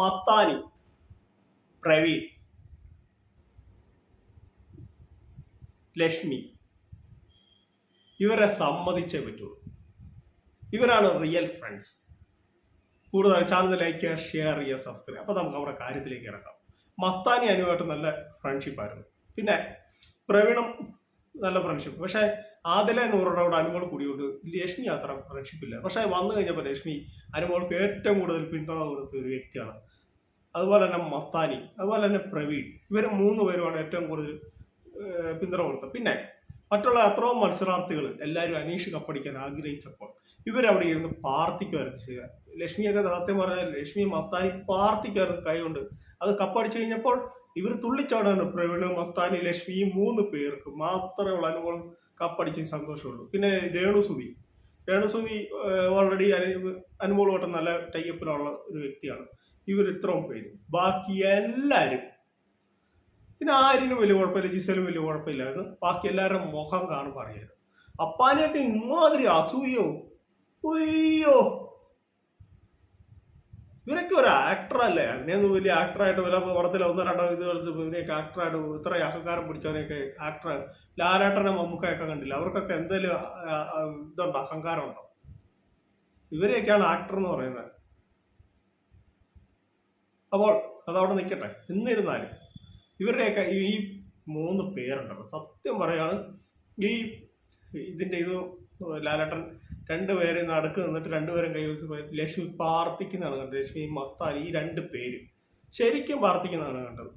മസ്താനി പ്രവീൺ ലക്ഷ്മി. ഇവരെ സമ്മതിച്ചേ പറ്റുള്ളൂ. ഇവരാണ് റിയൽ ഫ്രണ്ട്സ് കൂടുതൽ ചാനൽ ലൈക്ക് ചെയ്യുക ഷെയർ ചെയ്യുക സബ്സ്ക്രൈബ് അപ്പോൾ നമുക്ക് അവിടെ കാര്യത്തിലേക്ക് ഇറക്കാം. മസ്താനി അനുമായിട്ട് നല്ല ഫ്രണ്ട്ഷിപ്പ് ആയിരുന്നു. പിന്നെ പ്രവീണും നല്ല ഫ്രണ്ട്ഷിപ്പ് പക്ഷേ ആദിലെ നൂറോടെ അനുമോൾ കൂടിയോണ്ട് ലക്ഷ്മി അത്ര ഫ്രണ്ട്ഷിപ്പ് ഇല്ല. പക്ഷേ വന്നു കഴിഞ്ഞപ്പോൾ ലക്ഷ്മി അനുമോൾക്ക് ഏറ്റവും കൂടുതൽ പിന്തുണ കൊടുത്ത ഒരു വ്യക്തിയാണ്. അതുപോലെ തന്നെ മസ്താനി അതുപോലെ തന്നെ പ്രവീൺ. ഇവർ മൂന്ന് പേരുമാണ് ഏറ്റവും കൂടുതൽ പിന്തുണ കൊടുത്തത്. പിന്നെ മറ്റുള്ള അത്രയും മത്സരാർത്ഥികൾ എല്ലാവരും അനീഷ് കപ്പടിക്കാൻ ആഗ്രഹിച്ചപ്പോൾ ഇവരവിടെ ഇരുന്ന് പാർത്തിക്കുമായിരുന്നു ചെയ്യുക. ലക്ഷ്മിയൊക്കെ സത്യം പറഞ്ഞാൽ ലക്ഷ്മി മസ്താനി പാർത്തിക്കുമായിരുന്നു കൈകൊണ്ട് അത് കപ്പടിച്ചു കഴിഞ്ഞപ്പോൾ ഇവർ തുള്ളിച്ചാടാണ് പ്രവീണ് മസ്താനി ലക്ഷ്മി ഈ മൂന്ന് പേർക്ക് മാത്രമേ ഉള്ള. അനുഭവം കപ്പടിച്ച് സന്തോഷമുള്ളൂ. പിന്നെ രേണുസുതി രേണുസുതി ഓൾറെഡി അനുമോളുമായിട്ട് നല്ല ടൈപ്പിലുള്ള ഒരു വ്യക്തിയാണ്. ഇവർ ഇത്രയും പേര്. ബാക്കി എല്ലാവരും പിന്നെ ആരിനും വലിയ കുഴപ്പമില്ല ജിസലും വലിയ കുഴപ്പമില്ലായിരുന്നു ബാക്കി എല്ലാവരും മുഖം കാണും പറയായിരുന്നു അപ്പാനെയൊക്കെ ഇമാതിരി അസൂയോ അയ്യോ! ഇവരൊക്കെ ഒരു ആക്ടറല്ലേ അങ്ങനെയൊന്നും വലിയ ആക്ടറായിട്ട് വല്ല പടത്തിൽ ഒന്നോ രണ്ടോ ഇത് ഇവരെയൊക്കെ ആക്ടറായിട്ട് ഇത്ര അഹങ്കാരം പിടിച്ചവനെയൊക്കെ ആക്ടർ ലാലേട്ടനെ മമ്മൂക്കയൊക്കെ കണ്ടില്ല? അവർക്കൊക്കെ എന്തെങ്കിലും അഹങ്കാരമുണ്ടോ ഇതുണ്ടോ? അഹങ്കാരം ഉണ്ടോ ഇവരെയൊക്കെയാണ് ആക്ടർ എന്ന് പറയുന്നത്. അപ്പോൾ അതവിടെ നിൽക്കട്ടെ. എന്നിരുന്നാലും ഇവരുടെയൊക്കെ ഈ മൂന്ന് പേരുണ്ടല്ലോ. സത്യം പറയാണ് ഈ ഇതിന്റെ ഇത് ലാലേട്ടൻ രണ്ടുപേരും നടുക്ക് നിന്നിട്ട് രണ്ടുപേരും കൈ വെച്ച് ലക്ഷ്മി പ്രാർത്ഥിക്കുന്നതാണ് കണ്ടത്. ലക്ഷ്മി മസ്താൻ ഈ രണ്ട് പേര് ശരിക്കും പ്രാർത്ഥിക്കുന്നതാണ് കണ്ടത്.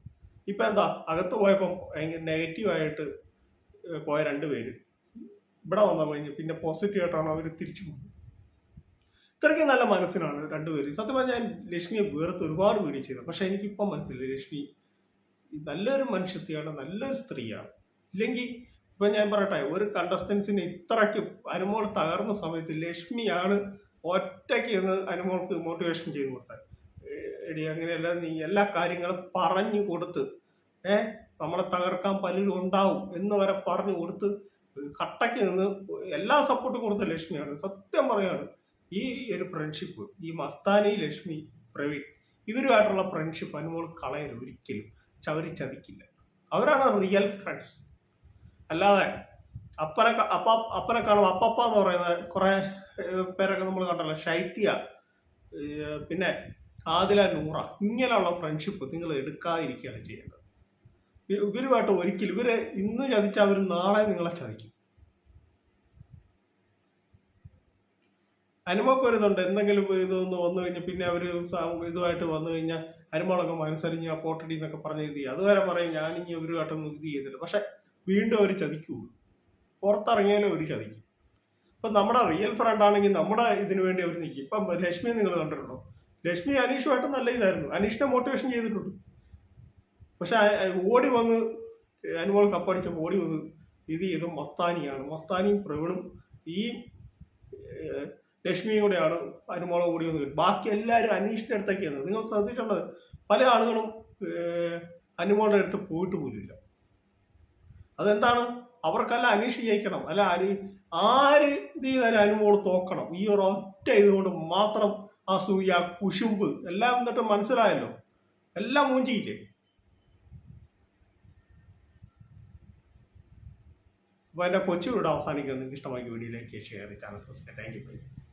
ഇപ്പൊ എന്താ അകത്ത് പോയപ്പോൾ ഭയങ്കര നെഗറ്റീവായിട്ട് പോയ രണ്ടുപേര് ഇവിടെ വന്നാൽ കഴിഞ്ഞ് പിന്നെ പോസിറ്റീവ് ആയിട്ടാണ് അവർ തിരിച്ചു പോകുന്നത് ഇത്രയ്ക്ക് നല്ല മനസ്സിനാണ് രണ്ടുപേരും സത്യം പറഞ്ഞാൽ ഞാൻ ലക്ഷ്മിയെ വേർത്ത് ഒരുപാട് വീഡിയോ ചെയ്തു. പക്ഷെ എനിക്കിപ്പം മനസ്സിലായി ലക്ഷ്മി നല്ലൊരു മനുഷ്യത്തെയാണ് നല്ലൊരു സ്ത്രീയാണ്. ഇല്ലെങ്കിൽ ഇപ്പൊ ഞാൻ പറയട്ടെ ഒരു കണ്ടസ്റ്റൻസിന് ഇത്രയ്ക്ക് അനുമോൾ തകർന്ന സമയത്ത് ലക്ഷ്മിയാണ് ഒറ്റയ്ക്ക് ഇന്ന് അനുമോൾക്ക് മോട്ടിവേഷൻ ചെയ്ത് കൊടുത്തത്. എടി അങ്ങനെയല്ല നീ എല്ലാ കാര്യങ്ങളും പറഞ്ഞു കൊടുത്ത് ഏ നമ്മളെ തകർക്കാൻ പലരും ഉണ്ടാവും എന്ന് വരെ പറഞ്ഞു കൊടുത്ത് കട്ടയ്ക്ക് നിന്ന് എല്ലാ സപ്പോർട്ടും കൊടുത്ത ലക്ഷ്മിയാണ്. സത്യം പറയാണ് ഈ ഒരു ഫ്രണ്ട്ഷിപ്പ് ഈ മസ്താനി ലക്ഷ്മി പ്രവീൺ ഇവരുമായിട്ടുള്ള ഫ്രണ്ട്ഷിപ്പ് അനുമോൾ കളയരുത് ഒരിക്കലും. ചവരി ചതിക്കില്ല അവരാണ് റിയൽ ഫ്രണ്ട്സ് അല്ലാതെ അപ്പനെ അപ്പ അപ്പനെ കാണും അപ്പപ്പ എന്ന് പറയുന്നത് കുറെ പേരൊക്കെ നമ്മൾ കണ്ടല്ലോ. ശൈത്യ പിന്നെ ആദില നൂറ ഇങ്ങനെയുള്ള ഫ്രണ്ട്ഷിപ്പ് നിങ്ങൾ എടുക്കാതിരിക്കുകയാണ് ചെയ്യേണ്ടത്. ഇവരുമായിട്ട് ഒരിക്കലും ഇവർ ഇന്ന് ചതിച്ചാൽ അവർ നാളെ നിങ്ങളെ ചതിക്കും. അനുമൊക്കെ ഇതുണ്ട്. എന്തെങ്കിലും ഇതൊന്ന് വന്നു കഴിഞ്ഞാൽ പിന്നെ അവർ ഇതുമായിട്ട് വന്നു കഴിഞ്ഞാൽ അനുമോളൊക്കെ മനസ്സറിഞ്ഞ് ആ പോട്ടടി എന്നൊക്കെ പറഞ്ഞ് ഇത് ചെയ്യും. അതുവരെ പറയും ഞാനിനി ഇവരുമായിട്ടൊന്നും ഇത് ചെയ്യുന്നില്ല പക്ഷെ വീണ്ടും അവർ ചതിക്കുള്ളൂ. പുറത്തിറങ്ങിയാലും അവർ ചതിക്കും. ഇപ്പം നമ്മുടെ റിയൽ ഫ്രണ്ട് ആണെങ്കിൽ നമ്മുടെ ഇതിനു വേണ്ടി അവർ നിൽക്കും. ഇപ്പം ലക്ഷ്മി നിങ്ങൾ കണ്ടിട്ടുണ്ടോ? ലക്ഷ്മി അനീഷുമായിട്ട് നല്ല ഇതായിരുന്നു. അനീഷിനെ മോട്ടിവേഷൻ ചെയ്തിട്ടുണ്ട്. പക്ഷെ ഓടി വന്ന് അനുമോൾ കപ്പടിച്ചപ്പോൾ ഓടി വന്ന് ഇത് ചെയ്ത് മസ്താനിയാണ്. മസ്താനിയും പ്രവീണും ഈ ലക്ഷ്മിയും കൂടെയാണ് അനുമോളെ ഓടി വന്ന് ബാക്കി എല്ലാവരും അനീഷിന്റെ അടുത്തൊക്കെയാണ്. നിങ്ങൾ ശ്രദ്ധിച്ചിട്ടുള്ളത് പല ആളുകളും അനുമോളുടെ അടുത്ത് പോയിട്ട് പോലില്ല അതെന്താണ്? അവർക്കല്ല അനീഷ് ജയിക്കണം. അല്ല അനി ആര് ഇത് ചെയ്താലും അനുമോൾ തോക്കണം. ഈ ഒരു ഒറ്റ ഇതുകൊണ്ട് മാത്രം അസൂയ കുശുമ്പ് എല്ലാം എന്നിട്ട് മനസ്സിലായല്ലോ? എല്ലാം മൂഞ്ചിയില്ലേ? അപ്പോൾ എന്റെ കൊച്ചു വീട് അവസാനിക്കുന്നത് നിങ്ങൾക്ക് ഇഷ്ടമായി വീഡിയോയിലേക്ക് share channel subscribe thank you